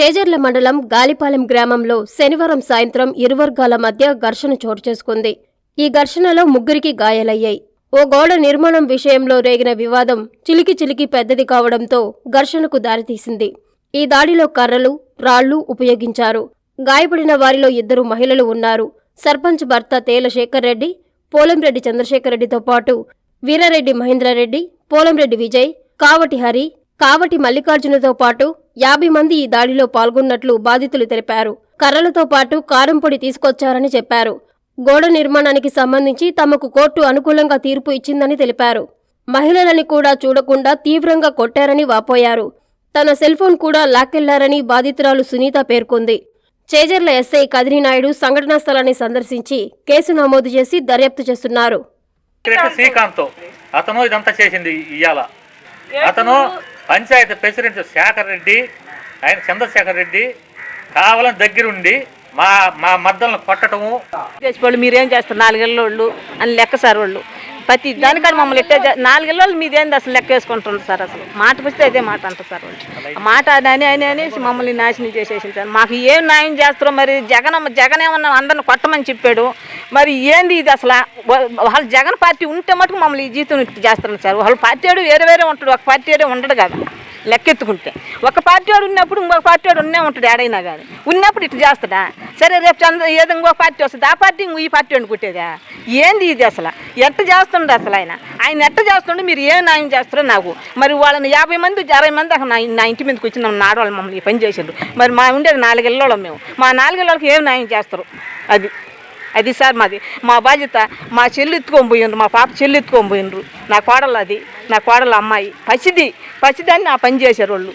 చేజర్ల మండలం గాలిపాలెం గ్రామంలో శనివారం సాయంత్రం ఇరు వర్గాల మధ్య ఘర్షణ చోటు చేసుకుంది. ఈ ఘర్షణలో ముగ్గురికి గాయాలయ్యాయి. ఓ గోడ నిర్మాణం విషయంలో రేగిన వివాదం చిలికి చిలికి పెద్దది కావడంతో ఘర్షణకు దారితీసింది. ఈ దాడిలో కర్రలు రాళ్ళు ఉపయోగించారు. గాయపడిన వారిలో ఇద్దరు మహిళలు ఉన్నారు. సర్పంచ్ భర్త తేల శేఖర్ రెడ్డి పోలంరెడ్డి చంద్రశేఖర్ రెడ్డితో పాటు వీరారెడ్డి మహేంద్రారెడ్డి పోలంరెడ్డి విజయ్ కావటి హరి కావటి మల్లికార్జునతో పాటు యాభై మంది ఈ దాడిలో పాల్గొన్నట్లు బాధితులు తెలిపారు. కర్రలతో పాటు కారం పొడి తీసుకొచ్చారని చెప్పారు. గోడ నిర్మాణానికి సంబంధించి తమకు కోర్టు అనుకూలంగా తీర్పు ఇచ్చిందని తెలిపారు. మహిళలని కూడా చూడకుండా తీవ్రంగా కొట్టారని వాపోయారు. తన సెల్ ఫోన్ కూడా లాక్కెళ్ళారని బాధితురాలు సునీత పేర్కొంది. చేజర్ల ఎస్ఐ కదిరినాయుడు సంఘటనా స్థలాన్ని సందర్శించి కేసు నమోదు చేసి దర్యాప్తు చేస్తున్నారు. శ్రీకాంత్ అతను ఇదంతా చేసింది ఇవాళ అతను పంచాయతీ ప్రెసిడెంట్ శేఖర్ రెడ్డి ఆయన చంద్రశేఖర్ రెడ్డి కావాలని దగ్గరుండి మా మా మద్దలను కొట్టటము. మీరేం చేస్తారు? నాలుగేళ్ళోళ్ళు అని లెక్క సార్ వాళ్ళు ప్రతి దానికని మమ్మల్ని ఎట్టే చే- నాలుగేళ్ళోళ్ళు మీదేంది అసలు లెక్క వేసుకుంటున్నారు సార్ అసలు? మాట పుస్తే అదే మాట అంటారు సార్ వాళ్ళు. మాట అని అని అనేసి మమ్మల్ని నాశనం చేసేసింది సార్. మాకు ఏం న్యాయం చేస్తారో మరి జగన్ జగన్ ఏమన్నా అందరిని కొట్టమని చెప్పాడు. మరి ఏంది ఇది అసలు? వాళ్ళు వాళ్ళ జగన్ పార్టీ ఉంటే మటుకు మమ్మల్ని ఈ జీతం చేస్తున్నారు సార్. వాళ్ళ పార్టీ వాడు వేరే వేరే ఉంటాడు ఒక పార్టీ ఉండడు కదా. లెక్కెత్తుకుంటే. ఒక పార్టీ వాడు ఉన్నప్పుడు ఇంకొక పార్టీ వాడు ఉన్నే ఉంటాడు ఏడైనా కానీ ఉన్నప్పుడు ఇట్లా చేస్తాడా? సరే రేపు చంద్ర ఏదో ఇంకో పార్టీ వస్తుంది? ఆ పార్టీ ఇంకో ఈ పార్టీ వాడిని ఏంది ఇది అసలు? ఎట్ట చేస్తుండే అసలు ఆయన? ఆయన ఎట్ట చేస్తుండే? మీరు ఏం న్యాయం చేస్తారో నాకు. మరి వాళ్ళని యాభై మంది అరవై మంది అక్కడ నా ఇంటి మీదకి వచ్చిన నాడవాళ్ళు మమ్మల్ని ఈ పని చేసిండ్రు. మరి మా ఉండేది నాలుగేళ్ళలో మేము. మా నాలుగేళ్ళకి ఏం న్యాయం చేస్తారు? అది. అది సార్ మాది. మా బాధ్యత మా చెల్లి ఎత్తుకొని మా పాప చెల్లి ఎత్తుకొని పోయిండ్రు. నా కోడలు అది నా కోడలు అమ్మాయి. పసిది పసిదాన్ని నా పని చేశారు వాళ్ళు